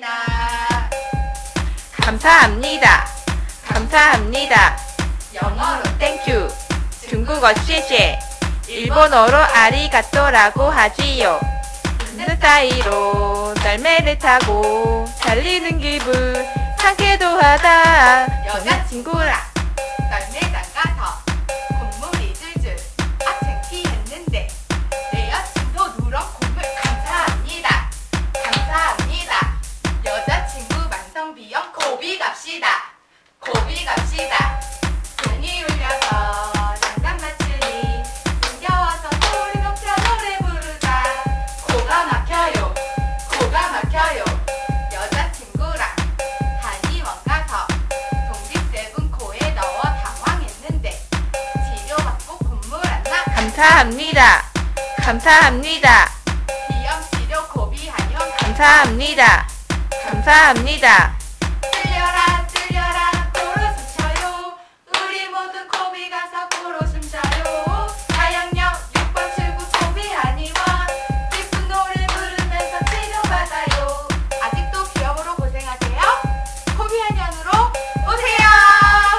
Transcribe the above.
감사합니다. 감사합니다. 감사합니다. 영어로 땡큐. 중국어 谢谢. 일본어로 아리가또라고 하지요. 듣는 사이로 날매를 타고 달리는 기분 상쾌도 하다. 여자친구랑 고비 갑시다. 고비 갑시다. 돈이 울려서 장난 맞추니 숨겨와서 소리 높여 노래 부르자. 코가 막혀요. 코가 막혀요. 여자친구랑 한의원 가서 동빛세분 코에 넣어 당황했는데 치료받고 콧물 안 나. 감사합니다. 감사합니다. 비염 치료 고비 한의원 감사합니다. 감사합니다.